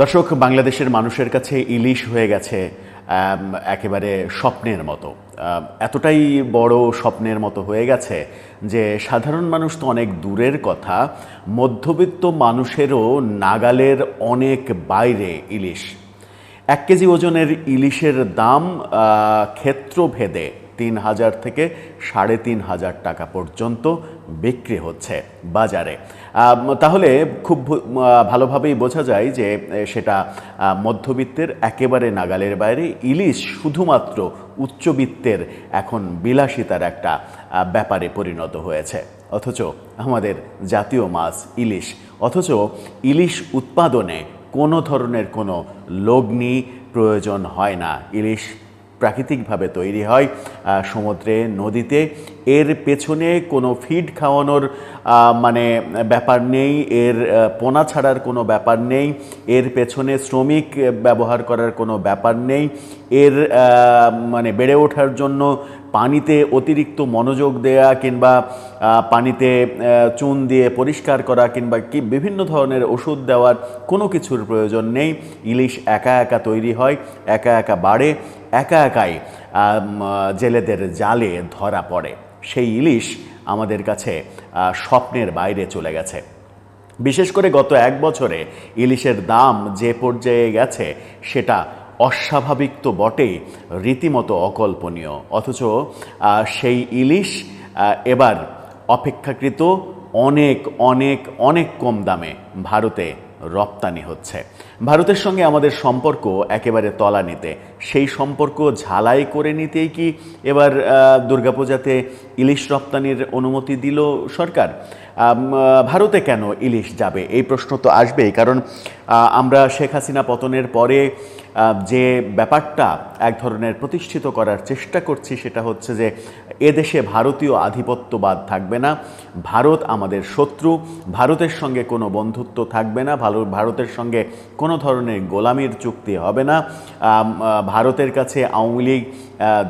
দর্শক, বাংলাদেশের মানুষের কাছে ইলিশ হয়ে গেছে একেবারে স্বপ্নের মতো। এতটাই বড় স্বপ্নের মতো হয়ে গেছে যে সাধারণ মানুষ তো অনেক দূরের কথা, মধ্যবিত্ত মানুষেরও নাগালের অনেক বাইরে ইলিশ। এক কেজি ওজনের ইলিশের দাম ক্ষেত্রভেদে তিন হাজার থেকে সাড়ে তিন হাজার টাকা পর্যন্ত বিক্রি হচ্ছে বাজারে। তাহলে খুব ভালোভাবেই বোঝা যায় যে সেটা মধ্যবিত্তের একেবারে নাগালের বাইরে। ইলিশ শুধুমাত্র উচ্চবিত্তের এখন বিলাসিতার একটা ব্যাপারে পরিণত হয়েছে। অথচ আমাদের জাতীয় মাছ ইলিশ। অথচ ইলিশ উৎপাদনে কোনো ধরনের কোনো লগ্নি প্রয়োজন হয় না। ইলিশ প্রাকৃতিকভাবে তৈরি হয় সমুদ্রে, নদীতে। এর পেছনে কোনো ফিড খাওয়ানোর মানে ব্যাপার নেই, এর পোনা ছাড়ার কোনো ব্যাপার নেই, এর পেছনে শ্রমিক ব্যবহার করার কোনো ব্যাপার নেই, এর মানে বেড়ে ওঠার জন্য পানিতে অতিরিক্ত মনোযোগ দেয়া কিংবা পানিতে চুন দিয়ে পরিষ্কার করা কিংবা কি বিভিন্ন ধরনের ওষুধ দেওয়ার কোনো কিছুর প্রয়োজন নেই, ইলিশ একা একা তৈরি হয়, একা একা বাড়ে, একা একাই জেলেদের জালে ধরা পড়ে। সেই ইলিশ আমাদের কাছে স্বপ্নের বাইরে চলে গেছে। বিশেষ করে গত এক বছরে ইলিশের দাম যে পর্যায়ে গেছে, সেটা অস্বাভাবিক তো বটেই, রীতিমতো অকল্পনীয়। অথচ সেই ইলিশ এবার অপেক্ষাকৃত অনেক অনেক অনেক কম দামে ভারতে রপ্তানি হচ্ছে। ভারতের সঙ্গে আমাদের সম্পর্ক একেবারে তলানিতে। সেই সম্পর্ক ঝালাই করে নিতেই কি এবার দুর্গাপূজাতে ইলিশ রপ্তানির অনুমতি দিল সরকার? ভারতে কেন ইলিশ যাবে? এই প্রশ্ন তো আসবেই, কারণ আমরা শেখ হাসিনা পতনের পরে যে ব্যাপারটা এক ধরনের প্রতিষ্ঠিত করার চেষ্টা করছি সেটা হচ্ছে যে এদেশে ভারতীয় আধিপত্যবাদ থাকবে না। ভারত আমাদের শত্রু। ভারতের সঙ্গে কোনো বন্ধুত্ব থাকবে না। ভালো, ভারতের সঙ্গে কোনো ধরনের গোলামির চুক্তি হবে না। ভারতের কাছে আওয়ামী লীগ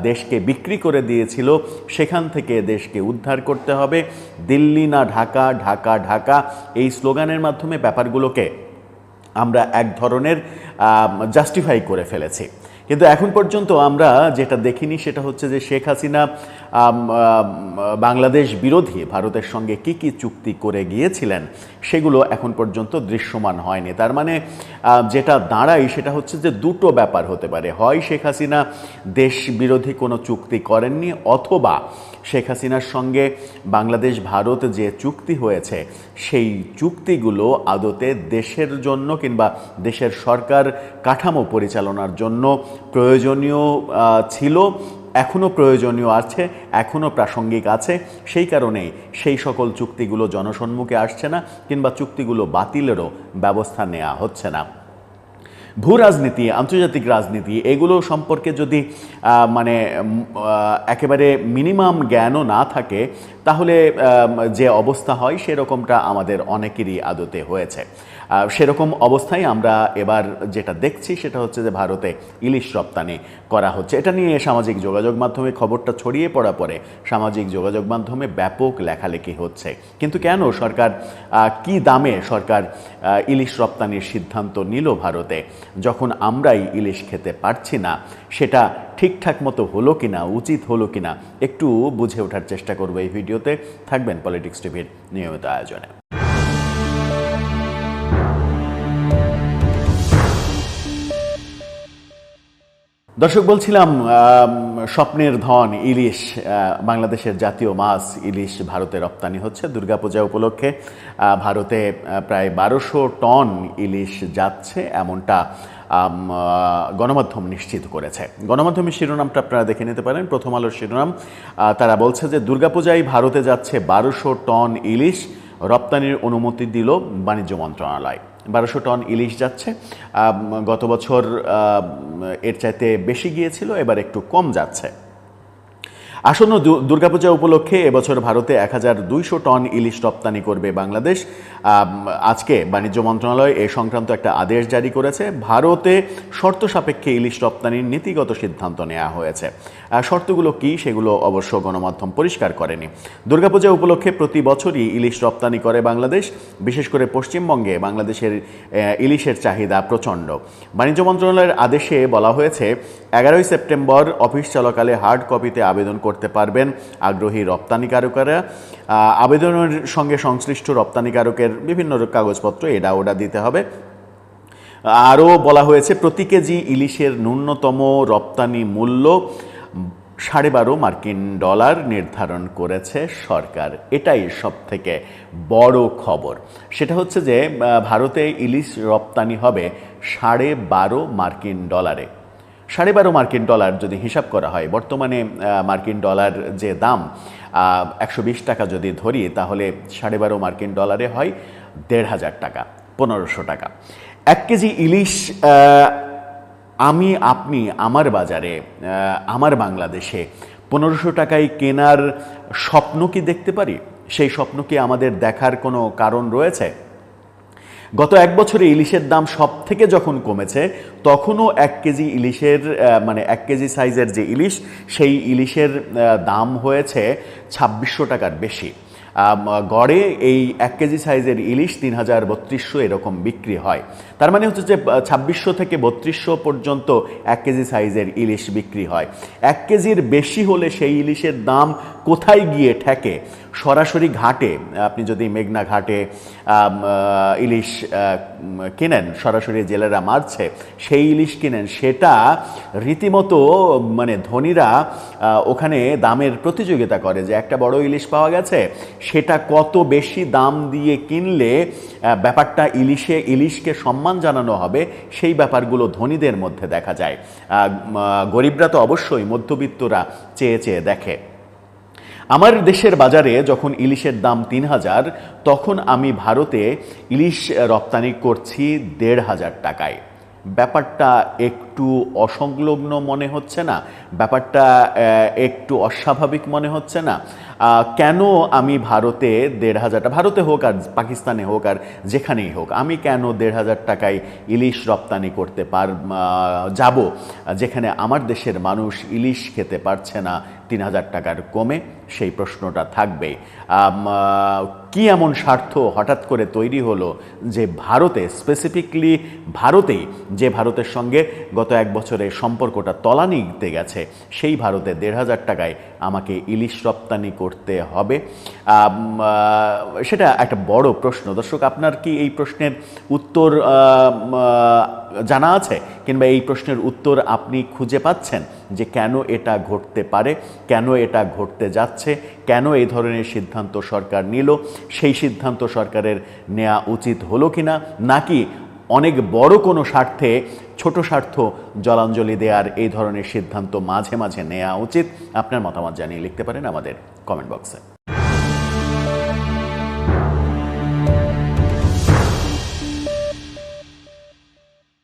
দেশকে বিক্রি করে দিয়েছিল। সেখান থেকে দেশকে উদ্ধার করতে হবে। দিল্লি না ঢাকা ঢাকা ঢাকা। এই স্লোগানের মাধ্যমে ব্যাপারগুলোকে আমরা এক ধরনের জাস্টিফাই করে ফেলেছি। কিন্তু এখন পর্যন্ত আমরা যেটা দেখিনি সেটা হচ্ছে যে শেখ হাসিনা বাংলাদেশ বিরোধী ভারতের সঙ্গে কি কি চুক্তি করে গিয়েছিলেন সেগুলো এখন পর্যন্ত দৃশ্যমান হয়নি। তার মানে যেটা দাঁড়ায় সেটা হচ্ছে যে দুটো ব্যাপার হতে পারে। হয় শেখ হাসিনা দেশ বিরোধী কোনো চুক্তি করেননি অথবা শেখ হাসিনার সঙ্গে বাংলাদেশ ভারত যে চুক্তি হয়েছে সেই চুক্তিগুলো আদতে দেশের জন্য কিংবা দেশের সরকার কাঠামো পরিচালনার জন্য প্রয়োজনীয় ছিল, এখনও প্রয়োজনীয় আছে, এখনও প্রাসঙ্গিক আছে। সেই কারণেই সেই সকল চুক্তিগুলো জনসম্মুখে আসছে না, কিংবা চুক্তিগুলো বাতিলেরও ব্যবস্থা নেওয়া হচ্ছে না। ভূ রাজনীতি আন্তর্জাতিক রাজনীতি, এগুলো সম্পর্কে যদি মানে একেবারে মিনিমাম জ্ঞানও না থাকে, তাহলে যে অবস্থা হয় সেরকমটা আমাদের অনেকেরই আদতে হয়েছে। সেরকম অবস্থায় আমরা এবার যেটা দেখছি সেটা হচ্ছে যে ভারতে ইলিশ রপ্তানি করা হচ্ছে। এটা নিয়ে সামাজিক যোগাযোগ মাধ্যমে খবরটা ছড়িয়ে পড়া পরে সামাজিক যোগাযোগ মাধ্যমে ব্যাপক লেখালেখি হচ্ছে। কিন্তু কেন সরকার কি দামে সরকার ইলিশ রপ্তানির সিদ্ধান্ত নিল ভারতে? যখন আমরাই ইলিশ খেতে পারছি না, সেটা ঠিকঠাক মতো হলো কিনা, উচিত হলো কিনা, একটু বুঝে ওঠার চেষ্টা করব এই ভিডিওতে। থাকবেন পলিটিক্স টিভির নিয়মিত আয়োজনে। দর্শক, বলছিলাম স্বপ্নের ধন ইলিশ বাংলাদেশের জাতীয় মাছ ইলিশ ভারতে রপ্তানি হচ্ছে। দুর্গাপূজা উপলক্ষে ভারতে প্রায় বারোশো টন ইলিশ যাচ্ছে, এমনটা গণমাধ্যম নিশ্চিত করেছে। গণমাধ্যমের শিরোনামটা আপনারা দেখে নিতে পারেন। প্রথম আলোর শিরোনাম তারা বলছে যে, দুর্গাপূজায় ভারতে যাচ্ছে বারোশো টন ইলিশ, রপ্তানির অনুমতি দিল বাণিজ্য মন্ত্রণালয়। বারোশো টন ইলিশ যাচ্ছে। গত বছর এর চাইতে বেশি গিয়েছিল, এবার একটু কম যাচ্ছে। আসন্ন দুর্গাপূজা উপলক্ষে এবছর ভারতে এক হাজার দুইশো টন ইলিশ রপ্তানি করবে বাংলাদেশ। আজকে বাণিজ্য মন্ত্রণালয় এ সংক্রান্ত একটা আদেশ জারি করেছে। ভারতে শর্ত সাপেক্ষে ইলিশ রপ্তানির নীতিগত সিদ্ধান্ত নেওয়া হয়েছে। শর্তগুলো কি সেগুলো অবশ্য গণমাধ্যম পরিষ্কার করেনি। দুর্গাপূজা উপলক্ষে প্রতি বছরই ইলিশ রপ্তানি করে বাংলাদেশ, বিশেষ করে পশ্চিমবঙ্গে বাংলাদেশের ইলিশের চাহিদা প্রচণ্ড। বাণিজ্য মন্ত্রণালয়ের আদেশে বলা হয়েছে, এগারোই সেপ্টেম্বর অফিস চলাকালে হার্ড কপিতে আবেদন করতে পারবেন আগ্রহী রপ্তানিকারকেরা। আবেদনের সঙ্গে সংশ্লিষ্ট রপ্তানিকারকের বিভিন্ন কাগজপত্র এডা ওডা দিতে হবে। আরও বলা হয়েছে, প্রতি কেজি ইলিশের ন্যূনতম রপ্তানি মূল্য সাড়ে বারো মার্কিন ডলার নির্ধারণ করেছে সরকার। এটাই সব থেকে বড় খবর। সেটা হচ্ছে যে ভারতে ইলিশ রপ্তানি হবে সাড়ে বারো মার্কিন ডলারে। সাড়ে বারো মার্কিন ডলার যদি হিসাব করা হয়, বর্তমানে মার্কিন ডলার যে দাম একশো বিশ টাকা যদি ধরি, তাহলে সাড়ে বারো মার্কিন ডলারে হয় দেড় হাজার টাকা, পনেরোশো টাকা। এক কেজি ইলিশ আমি, আপনি আমার বাজারে আমার বাংলাদেশে পনেরোশো টাকায় কেনার স্বপ্ন কি দেখতে পারি? সেই স্বপ্ন কি আমাদের দেখার কোনো কারণ রয়েছে? গত এক বছরে ইলিশের দাম সব থেকে যখন কমেছে, তখনও এক কেজি ইলিশের মানে এক কেজি সাইজের যে ইলিশ, সেই ইলিশের দাম হয়েছে ছাব্বিশশো টাকার বেশি। গড়ে এই এক কেজি সাইজের ইলিশ তিন হাজার বত্রিশশো এরকম বিক্রি হয়। তার মানে হচ্ছে যে ছাব্বিশশো থেকে বত্রিশশো পর্যন্ত এক কেজি সাইজের ইলিশ বিক্রি হয়। এক কেজির বেশি হলে সেই ইলিশের দাম কোথায় গিয়ে ঠেকে? সরাসরি ঘাটে, আপনি যদি মেঘনা ঘাটে ইলিশ কেনেন, সরাসরি জেলেরা মারছে, সেই ইলিশ কিনেন, সেটা রীতিমতো মানে ধনীরা ওখানে দামের প্রতিযোগিতা করে যে একটা বড় ইলিশ পাওয়া গেছে, সেটা কত বেশি দাম দিয়ে কিনলে ব্যাপারটা ইলিশে, ইলিশকে সম্মান জানানো হবে, সেই ব্যাপারগুলো ধনীদের মধ্যে দেখা যায়। গরিবরা তো অবশ্যই মধ্যবিত্তরা চেয়ে চেয়ে দেখে। আমার দেশের বাজারে যখন ইলিশের দাম তিন হাজার, তখন আমি ভারতে ইলিশ রপ্তানি করছি দেড় হাজার টাকায়। ব্যাপারটা একটু অসংলগ্ন মনে হচ্ছে না, ব্যাপারটা একটু অস্বাভাবিক মনে হচ্ছে না। কেন আমি ভারতে দেড় হাজারটা, ভারতে হোক আর পাকিস্তানে হোক আর যেখানেই হোক, আমি কেন দেড় হাজার টাকায় ইলিশ রপ্তানি করতে পার যাব? যেখানে আমার দেশের মানুষ ইলিশ খেতে পারছে না তিন হাজার টাকার কমে, সেই প্রশ্নটা থাকবে কি এমন স্বার্থ হঠাৎ করে তৈরি হলো যে ভারতে স্পেসিফিকলি ভারতেই, যে ভারতের সঙ্গে গত এক বছরে সম্পর্কটা তলানিতে গেছে, সেই ভারতে দেড় হাজার টাকায় আমাকে ইলিশ রপ্তানি করতে হবে। সেটা একটা বড় প্রশ্ন। দর্শক, আপনার কি এই প্রশ্নের উত্তর জানা আছে? কিংবা এই প্রশ্নের উত্তর আপনি খুঁজে পাচ্ছেন যে কেন এটা ঘটতে পারে, কেন এটা ঘটতে যাচ্ছে, কেন এই ধরনের সিদ্ধান্ত সরকার নিল, সেই সিদ্ধান্ত সরকারের নেওয়া উচিত হলো কিনা, নাকি অনেক বড় কোনো স্বার্থে ছোট স্বার্থ জলাঞ্জলি দেওয়ার এই ধরনের সিদ্ধান্ত মাঝে মাঝে নেওয়া উচিত। আপনার মতামত জানিয়ে লিখতে পারেন আমাদের কমেন্ট বক্সে